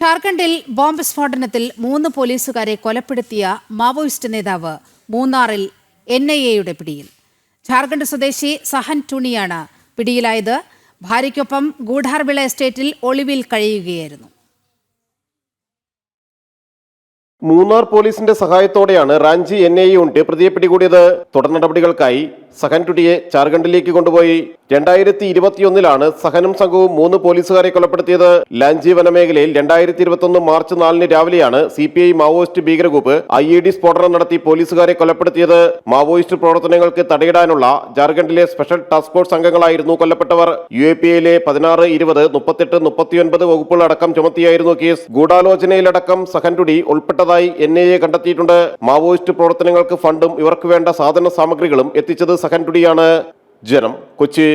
ഝാർഖണ്ഡിൽ bomb സ്ഫോടനത്തിൽ മൂന്ന് പോലീസുകാരെ കൊലപ്പെടുത്തിയ മാവോയിസ്റ്റ് നേതാവ് മൂന്നാറിൽ എൻ ഐ എയുടെ പിടിയിൽ. ഝാർഖണ്ഡ് സ്വദേശി സഹൻ ടുണിയാണ് പിടിയിലായത്. ഭാര്യയ്ക്കൊപ്പം ഗൂഢാർവിള എസ്റ്റേറ്റിൽ ഒളിവിൽ കഴിയുകയായിരുന്നു. മൂന്നാർ പോലീസിന്റെ സഹായത്തോടെയാണ് റാഞ്ചി എൻ ഐ യൂണിറ്റ് പ്രതിയെ പിടികൂടിയത്. തുടർ നടപടികൾക്കായി സഹൻ ടുടിയെ ജാർഖണ്ഡിലേക്ക് കൊണ്ടുപോയി. രണ്ടായിരത്തി ഇരുപത്തിയൊന്നിലാണ് സഹനും സംഘവും മൂന്ന് പോലീസുകാരെ കൊലപ്പെടുത്തിയത്. ലാഞ്ചി വനമേഖലയിൽ രണ്ടായിരത്തി ഇരുപത്തൊന്ന് മാർച്ച് നാലിന് രാവിലെയാണ് സി പി ഐ മാവോയിസ്റ്റ് ഭീകരഗ്രൂപ്പ് ഐ ഇ ഡി സ്ഫോടനം നടത്തി പോലീസുകാരെ കൊലപ്പെടുത്തിയത്. മാവോയിസ്റ്റ് പ്രവർത്തനങ്ങൾക്ക് തടയിടാനുള്ള ജാർഖണ്ഡിലെ സ്പെഷ്യൽ ടാസ്ക് ഫോഴ്സ് അംഗങ്ങളായിരുന്നു കൊല്ലപ്പെട്ടവർ. യു എ പി എയിലെ പതിനാറ് ഇരുപത് മുപ്പത്തെട്ട് മുപ്പത്തിയൊൻപത് വകുപ്പുകളടക്കം ചുമത്തിയായിരുന്നു കേസ്. ഗൂഢാലോചനയിലടക്കം സഹൻ ടുടി ഉൾപ്പെട്ടതായി എൻ ഐ എ കണ്ടെത്തിയിട്ടുണ്ട്. മാവോയിസ്റ്റ് പ്രവർത്തനങ്ങൾക്ക് ഫണ്ടും ഇവർക്ക് വേണ്ട സാധന സാമഗ്രികളും എത്തിച്ചത് സഹൻ ജനം കൊച്ചി.